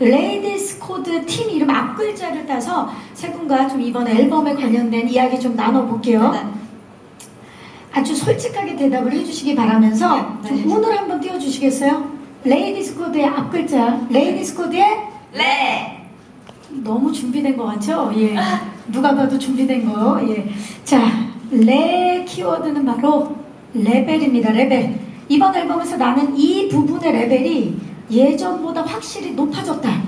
레이디스 코드 팀 이름 앞글자를 따서 세 분과 좀 이번 앨범에 관련된 이야기 좀 나눠볼게요. 네. 아주 솔직하게 대답을 해주시기 바라면서 네. 좀 운을 한번 띄워주시겠어요? 레이디스 코드의 앞글자, 레이디스 코드의 레. 너무 준비된 것 같죠? 예. 누가 봐도 준비된 거. 예. 자, 레 키워드는 바로 레벨입니다. 레벨. 이번 앨범에서 나는 이 부분의 레벨이 예전보다 확실히 높아졌다.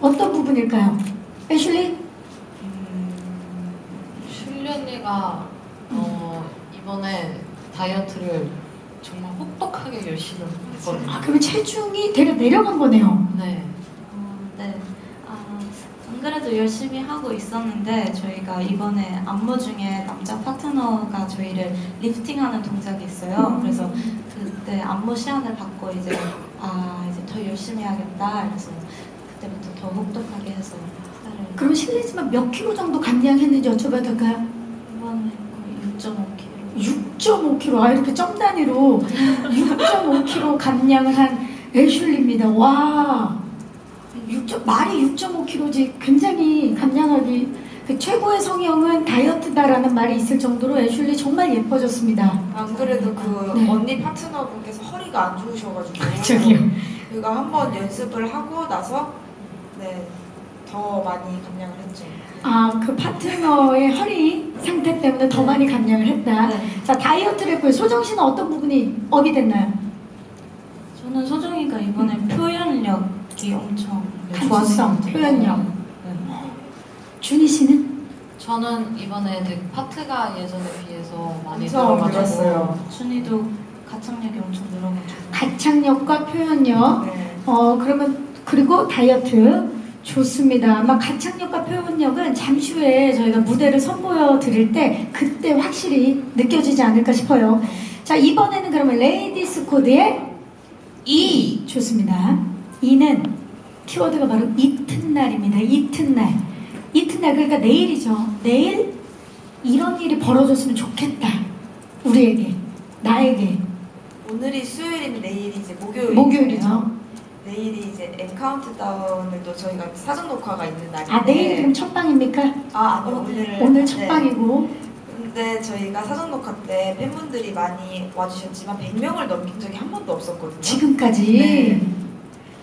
어떤 부분일까요? 애슐리? 슐리 언니가 어, 이번에 다이어트를 정말 혹독하게 열심히 했거든요. 아, 그러면 체중이 대략 내려간 거네요. 네. 그래도 열심히 하고 있었는데 저희가 이번에 안무 중에 남자 파트너가 저희를 리프팅하는 동작이 있어요. 음. 그래서 그때 안무 시간을 받고 이제 아 이제 더 열심히 해야겠다. 그래서 그때부터 더 혹독하게 해서 그럼 실례지만 몇 킬로 정도 감량했는지 여쭤봐도 될까요? 이번에 거의 6.5kg. 6.5kg. 아, 이렇게 점 단위로 6.5kg 감량을 한 애슐리입니다. 와. 6. 말이 6.5kg지 굉장히 감량하기 그 최고의 성형은 다이어트다라는 말이 있을 정도로 애슐리 정말 예뻐졌습니다. 안 그래도 그 네. 언니 파트너분께서 허리가 안 좋으셔가지고 저기요. 그가 한번 연습을 하고 나서 네 더 많이 감량을 했죠. 아, 그 파트너의 허리 상태 때문에 더 많이 감량을 했다. 네. 자, 다이어트를 했고요. 소정 씨는 어떤 부분이 업이 됐나요? 저는 소정이가 이번에 표현력 이 엄청 감수성, 좋았어요. 표현력. 네. 준희 씨는? 저는 이번에 되게 파트가 예전에 비해서 많이 엄청 늘어가지고 늘었어요. 준이도 가창력이 엄청 늘어가지고 가창력과 표현력. 네. 어, 그러면, 그리고 다이어트. 좋습니다. 아마 가창력과 표현력은 잠시 후에 저희가 무대를 선보여 드릴 때 그때 확실히 느껴지지 않을까 싶어요. 자, 이번에는 그러면 레이디스 코드의 E. 좋습니다. E는 키워드가 바로 이튿날입니다. 이튿날. 이튿날, 그러니까 내일이죠. 내일 이런 일이 벌어졌으면 좋겠다. 우리에게, 나에게. 오늘이 수요일이면 내일이 이제 목요일. 목요일이죠. 내일이 이제 엠 카운트다운을 또 저희가 사전 녹화가 있는 날인데. 아, 내일이 그럼 첫 방입니까? 아 아니요 오늘 오늘 첫 네. 방이고. 근데 저희가 사전 녹화 때 팬분들이 많이 와주셨지만 100명을 넘긴 적이 한 번도 없었거든요. 지금까지 네.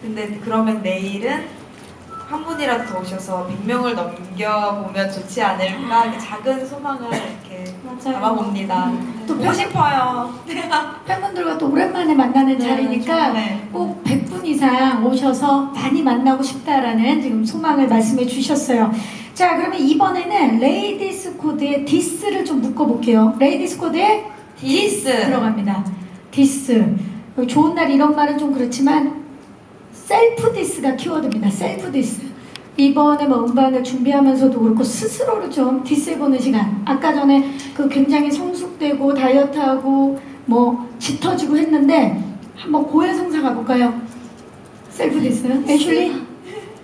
근데 그러면 내일은 한 분이라도 더 오셔서 100명을 넘겨보면 좋지 않을까 이렇게 작은 소망을 이렇게 맞아요. 담아봅니다. 또 보고 싶어요. 팬분들과 또 오랜만에 만나는 네, 자리니까 네. 꼭 100분 이상 오셔서 많이 만나고 싶다라는 지금 소망을 말씀해 주셨어요. 자, 그러면 이번에는 레이디스 코드의 디스를 좀 묶어볼게요. 레이디스 코드의 디스. 들어갑니다. 디스. 좋은 날 이런 말은 좀 그렇지만 셀프 디스가 키워드입니다. 셀프 디스. 이번에 뭐 음반을 준비하면서도 그렇고 스스로를 좀 디스해보는 시간. 아까 전에 그 굉장히 성숙되고 다이어트하고 뭐 짙어지고 했는데 한번 고해성사 가볼까요? 셀프 디스. 애슐리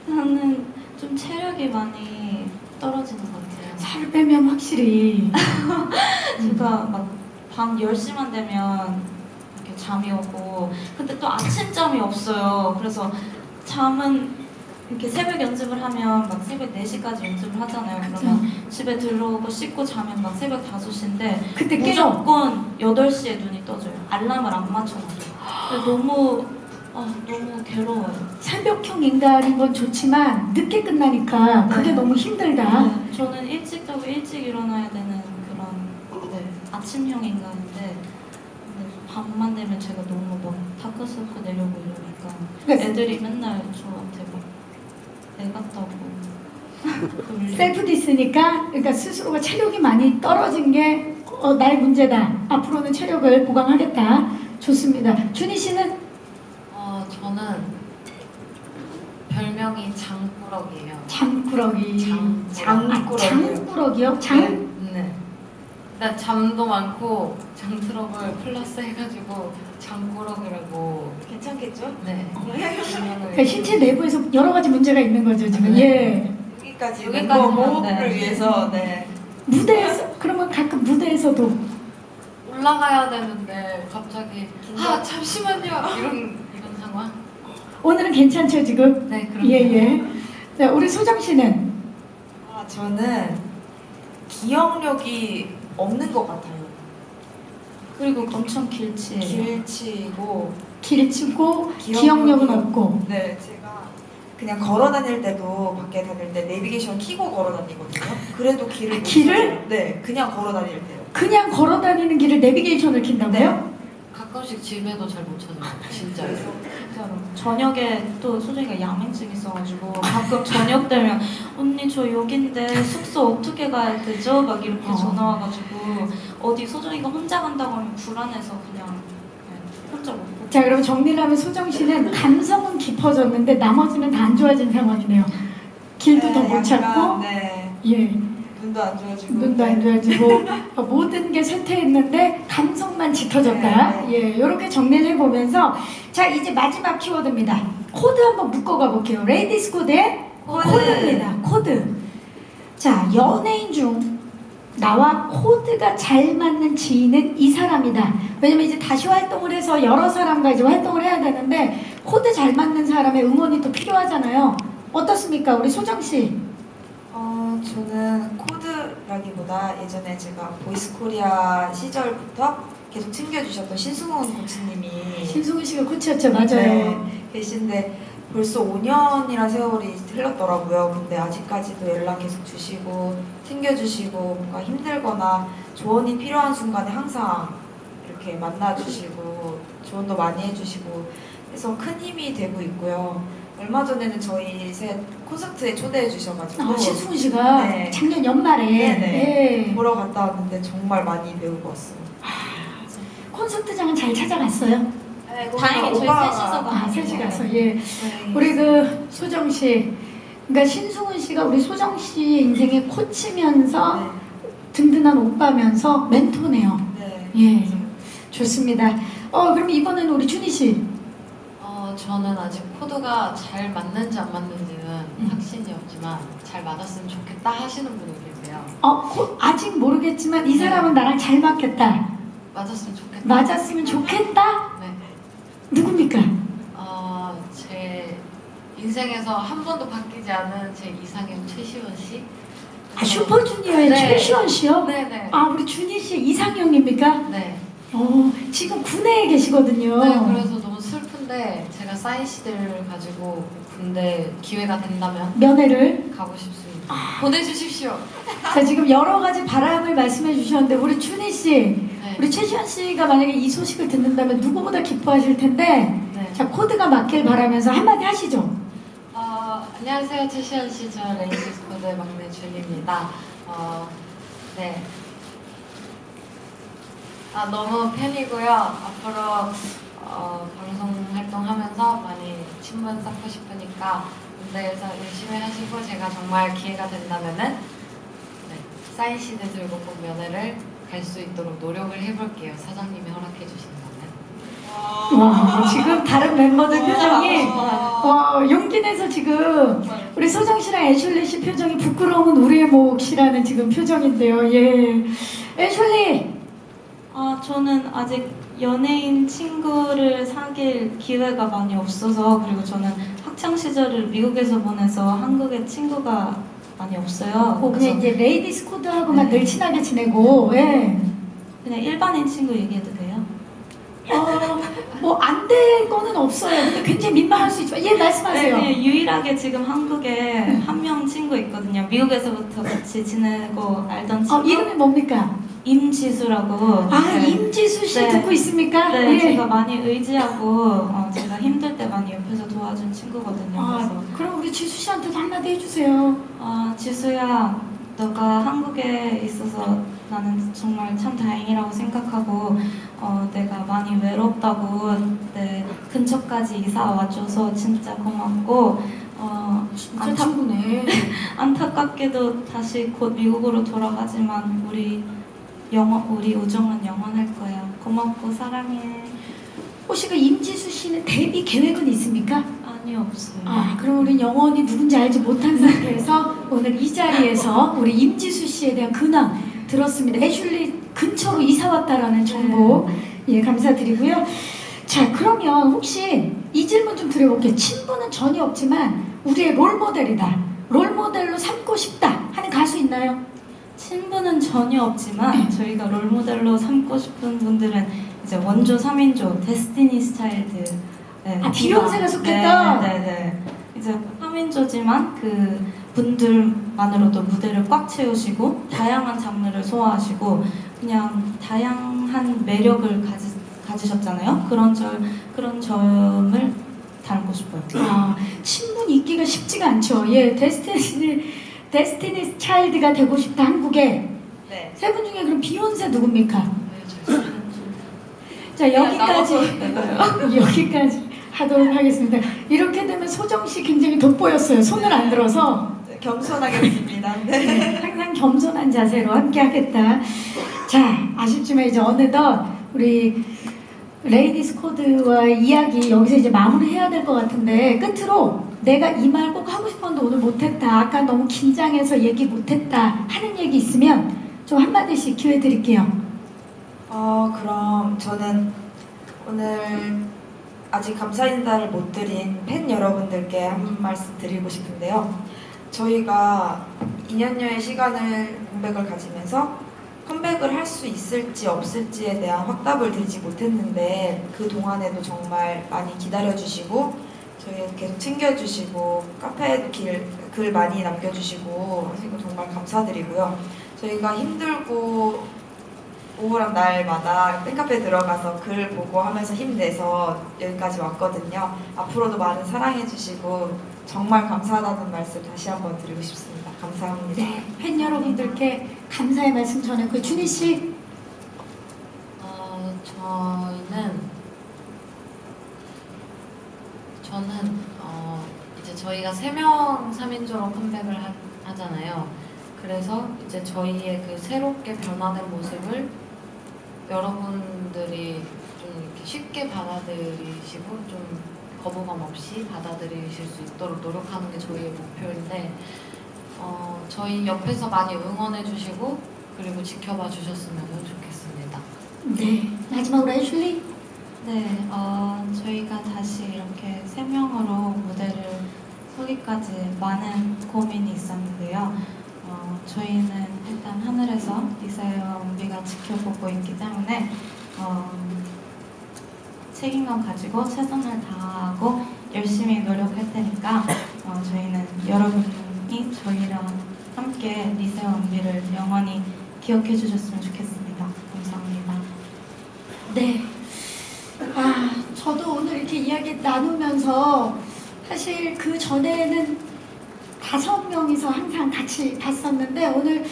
저는 좀 체력이 많이 떨어지는 것 같아요. 살 빼면 확실히 제가 막 밤 10시만 되면 잠이 오고 근데 또 아침잠이 없어요. 그래서 잠은 이렇게 새벽 연습을 하면 막 새벽 4시까지 연습을 하잖아요. 그러면 집에 들어오고 씻고 자면 막 새벽 5시인데 그때 깨요. 무조건 8시에 눈이 떠져요. 알람을 안 맞춰놔서. 너무 아, 너무 괴로워요. 새벽형 인간인 건 좋지만 늦게 끝나니까 그게 네. 너무 힘들다. 네, 저는 일찍 자고 일찍 일어나야 되는 그런 네, 아침형 인간인데 밤만 되면 제가 너무 막 다크서클 내려고 이러니까 그러니까 애들이 맨날 저한테 막애 같다고 셀프 디스니까 그러니까 스스로가 체력이 많이 떨어진 게 어, 나의 문제다. 앞으로는 체력을 보강하겠다. 좋습니다. 준희 씨는 어, 저는 별명이 장꾸러기예요. 장꾸러기. 장- 아, 장꾸러기요. 장꾸러기요? 장? 네. 네. 일단 잠도 많고 장트러블 플러스 해가지고 장꾸러기라고 괜찮겠죠? 네. 그러니까 신체 내부에서 여러 가지 문제가 있는 거죠 지금. 네. 예. 여기까지 여기까지는 멤버 호흡을 네. 위해서 네. 무대에서 그러면 가끔 무대에서도 올라가야 되는데 갑자기 아 잠시만요 이런 이런 상황. 오늘은 괜찮죠 지금? 네, 그럼 예예. 자 우리 소정 씨는 아, 저는 기억력이 없는 것 같아요. 그리고 엄청 길치예요. 길치고 길치고 기억력은 없고. 네 제가 그냥 걸어 다닐 때도 밖에 다닐 때 내비게이션 키고 걸어 다니거든요. 그래도 길을 못 길을? 찾아요. 네 그냥 걸어 다닐 때요. 그냥 걸어 다니는 길을 내비게이션을 킨다고요? 가끔씩 집에도 잘 못 찾아요. 진짜요. 진짜로. 저녁에 또 소정이가 야맹증 있어가지고 가끔 저녁 되면 언니 저 여긴데 숙소 어떻게 가야 되죠? 막 이렇게 어. 전화 와가지고 어디 소정이가 혼자 간다고 하면 불안해서 그냥 네, 혼자 못 가. 자 그럼 정리를 하면 소정 씨는 감성은 깊어졌는데 나머지는 다 안 좋아진 상황이네요. 길도 더못 약간, 찾고, 네 예, 눈도 안 좋아지고 눈도 안 좋아지고 모든 게 쇠퇴했는데 감성만 짙어졌다. 네. 예, 이렇게 정리를 해보면서 자 이제 마지막 키워드입니다. 코드 한번 묶어가 볼게요. 레이디스 코드의 코드. 코드입니다. 코드. 자 연예인 중 나와 코드가 잘 맞는 지인은 이 사람이다. 왜냐면 이제 다시 활동을 해서 여러 사람과 이제 활동을 해야 되는데 코드 잘 맞는 사람의 응원이 또 필요하잖아요. 어떻습니까, 우리 소정 씨? 어, 저는 코드라기보다 예전에 제가 보이스코리아 시절부터 계속 챙겨주셨던 신승훈 코치님이 신승훈 씨가 코치였죠, 맞아요. 네, 계신데 벌써 5년이란 세월이 흘렀더라고요. 근데 아직까지도 연락 계속 주시고 챙겨주시고 뭔가 힘들거나 조언이 필요한 순간에 항상 이렇게 만나주시고 조언도 많이 해주시고 해서 큰 힘이 되고 있고요. 얼마 전에는 저희 셋 콘서트에 초대해 주셔가지고 아, 신승훈 씨가 네. 작년 연말에 네네. 예. 보러 갔다 왔는데 정말 많이 배우고 왔어요. 콘서트장은 잘 찾아갔어요. 네, 다행히 저희 오빠가- 셋이서 가- 아, 셋이 가서 예. 네. 우리 그 소정 씨, 그러니까 신승훈 씨가 우리 소정 씨 인생의 코치면서 든든한 오빠면서 멘토네요. 네. 예, 좋습니다. 어, 그럼 이번에는 우리 준희 씨. 어, 저는 아직 코드가 잘 맞는지 안 맞는지는 음. 확신이 없지만 잘 맞았으면 좋겠다 하시는 분이 계세요. 어, 코- 아직 모르겠지만 이 사람은 나랑 잘 맞겠다. 맞았으면 좋겠다. 맞았으면 좋겠다. 네. 누굽니까? 어, 제 인생에서 한 번도 바뀌지 않은 제 이상형 최시원 씨. 아, 슈퍼주니어의 네. 최시원 씨요? 네네. 아, 우리 준희 씨 이상형입니까? 네. 어, 지금 군내에 계시거든요. 네, 그래서 슬픈데 제가 CD를 가지고 군대 기회가 된다면 면회를. 가고 싶습니다. 아. 보내주십시오. 자, 지금 여러 가지 바람을 말씀해 주셨는데, 우리 준희 씨, 네. 우리 최시원 씨가 만약에 이 소식을 듣는다면 누구보다 기뻐하실 텐데, 네. 자, 코드가 맞길 바라면서 한마디 하시죠. 어, 안녕하세요, 최시현 씨. 저 레이디스 코드의 막내 준입니다. 어, 네. 아, 너무 팬이고요. 앞으로 어, 방송 활동하면서 많이 친분 쌓고 싶으니까 무대에서 열심히 하시고 제가 정말 기회가 된다면은 네, 사인 CD 들고 꼭 면회를 갈 수 있도록 노력을 해볼게요. 사장님이 허락해 주신다면. 와, 지금 다른 멤버들 표정이, 와, 용기 내서 지금, 우리 소정 씨랑 애슐리 씨 표정이 부끄러움은 우리의 몫이라는 지금 표정인데요. 예. 애슐리! 아 저는 아직 연예인 친구를 사귈 기회가 많이 없어서 그리고 저는 학창 시절을 미국에서 보내서 한국에 친구가 많이 없어요. 어, 그냥 이제 레이디스 코드하고만 늘 친하게 지내고, 예. 그냥 일반인 친구 얘기해도 돼요? 어, 뭐, 안 될 거는 없어요. 근데 굉장히 민망할 수 있지만, 예, 네, 말씀하세요. 그냥 유일하게 지금 한국에 한 명 친구 있거든요. 미국에서부터 같이 지내고 알던 어, 친구. 이름이 뭡니까? 임지수라고. 아, 네. 임지수 씨 네. 듣고 있습니까? 네, 예. 제가 많이 의지하고 어, 제가 힘들 때 많이 옆에서 도와준 친구거든요. 아, 그래서 그럼 우리 지수 씨한테도 한마디 해주세요. 아, 지수야, 너가 한국에 있어서 나는 정말 참 다행이라고 생각하고 어, 내가 많이 외롭다고 내 근처까지 이사 와줘서 진짜 고맙고 어, 진짜 안타, 친구네. 안타깝게도 다시 곧 미국으로 돌아가지만 우리 영원 우리 우정은 영원할 거야. 고맙고 사랑해. 혹시 그 임지수 씨는 데뷔 계획은 있습니까? 아니 없어요. 아, 그럼 우린 영원히 누군지 알지 못한 상태에서 오늘 이 자리에서 우리 임지수 씨에 대한 근황 들었습니다. 애슐리 근처로 이사 왔다라는 정보 예 감사드리고요. 자, 그러면 혹시 이 질문 좀 드려볼게요. 친분은 전혀 없지만 우리의 롤 모델이다. 롤 모델로 삼고 싶다 하는 가수 있나요? 친분은 전혀 없지만 저희가 롤모델로 삼고 싶은 분들은 이제 원조 3인조 데스티니스 차일드 네, 아, 비욘세가 속했다? 네, 네, 네. 이제 3인조지만 그 분들만으로도 무대를 꽉 채우시고 다양한 장르를 소화하시고 그냥 다양한 매력을 가지, 가지셨잖아요. 그런 절 그런 점을 닮고 싶어요. 아, 친분 있기가 쉽지가 않죠. 예, 데스티니 데스티니 차일드가 되고 싶다 한국에 네. 세 분 중에 그럼 비욘세 누굽니까? 네, 자 여기까지 여기까지 하도록 하겠습니다. 이렇게 되면 소정 씨 굉장히 돋보였어요. 손을 안 들어서 네, 겸손하겠습니다. 네. 네, 항상 겸손한 자세로 함께하겠다. 자 아쉽지만 이제 어느덧 우리 레이디스 코드와 이야기 여기서 이제 마무리해야 될 것 같은데 끝으로 내가 이 말 꼭 하고 싶었는데 오늘 못했다. 아까 너무 긴장해서 얘기 못했다 하는 얘기 있으면 좀 한마디씩 기회 드릴게요. 어, 그럼 저는 오늘 아직 감사 인사를 못 드린 팬 여러분들께 한 말씀 드리고 싶은데요. 저희가 2년여의 시간을 공백을 가지면서 컴백을 할 수 있을지 없을지에 대한 확답을 드리지 못했는데 그 동안에도 정말 많이 기다려주시고 저희 계속 챙겨주시고 카페에도 길, 글 많이 남겨주시고 하시고 정말 감사드리고요. 저희가 힘들고 우울한 날마다 팬카페 들어가서 글 보고 하면서 힘내서 여기까지 왔거든요. 앞으로도 많은 사랑해주시고 정말 감사하다는 말씀 다시 한번 드리고 싶습니다. 감사합니다. 네, 팬 여러분들께 감사의 말씀 전했고 준희 씨 어, 저희는 저는 어, 이제 저희가 세명 3인조로 컴백을 하, 하잖아요. 그래서 이제 저희의 그 새롭게 변화된 모습을 여러분들이 좀 이렇게 쉽게 받아들이시고 좀 거부감 없이 받아들이실 수 있도록 노력하는 게 저희의 목표인데 어, 저희 옆에서 많이 응원해 주시고 그리고 지켜봐 주셨으면 좋겠습니다. 네 마지막으로 애슐리 네, 어, 저희가 다시 이렇게 세 명으로 무대를 서기까지 많은 고민이 있었는데요. 어, 저희는 일단 하늘에서 리사와 은비가 지켜보고 있기 때문에 어, 책임감 가지고 최선을 다하고 열심히 노력할 테니까 어, 저희는 여러분이 저희랑 함께 리사와 은비를 영원히 기억해 주셨으면 좋겠습니다. 감사합니다. 네. 아, 저도 오늘 이렇게 이야기 나누면서 사실 그 전에는 다섯 명이서 항상 같이 봤었는데 오늘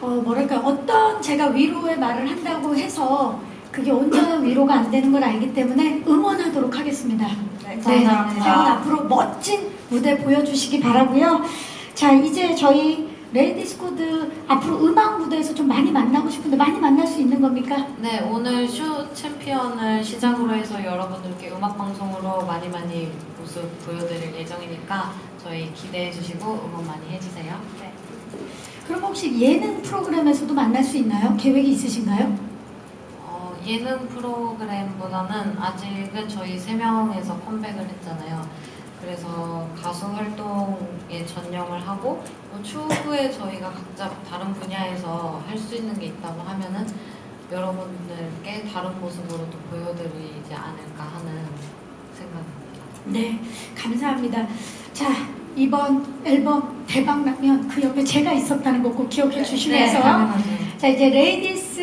어, 뭐랄까 어떤 제가 위로의 말을 한다고 해서 그게 온전한 위로가 안 되는 걸 알기 때문에 응원하도록 하겠습니다. 네, 네, 감사합니다. 세분 앞으로 멋진 무대 보여주시기 바라고요. 자, 이제 저희 레이디스 코드 앞으로 음악 무대에서 좀 많이 만나고 싶은데 많이 만날 수 있는 겁니까? 네, 오늘 쇼 챔피언을 시작으로 해서 여러분들께 음악 방송으로 많이 많이 모습 보여드릴 예정이니까 저희 기대해 주시고 응원 많이 해주세요. 네. 그럼 혹시 예능 프로그램에서도 만날 수 있나요? 계획이 있으신가요? 어, 예능 프로그램보다는 아직은 저희 세 명에서 컴백을 했잖아요. 그래서 가수 활동에 전념을 하고 뭐 추후에 저희가 각자 다른 분야에서 할 수 있는 게 있다고 하면은 여러분들께 다른 모습으로 또 보여드리지 않을까 하는 생각입니다. 네, 감사합니다. 자, 이번 앨범 대박 나면 그 옆에 제가 있었다는 거 꼭 기억해 주시면서 당연하죠. 자 이제 레이디스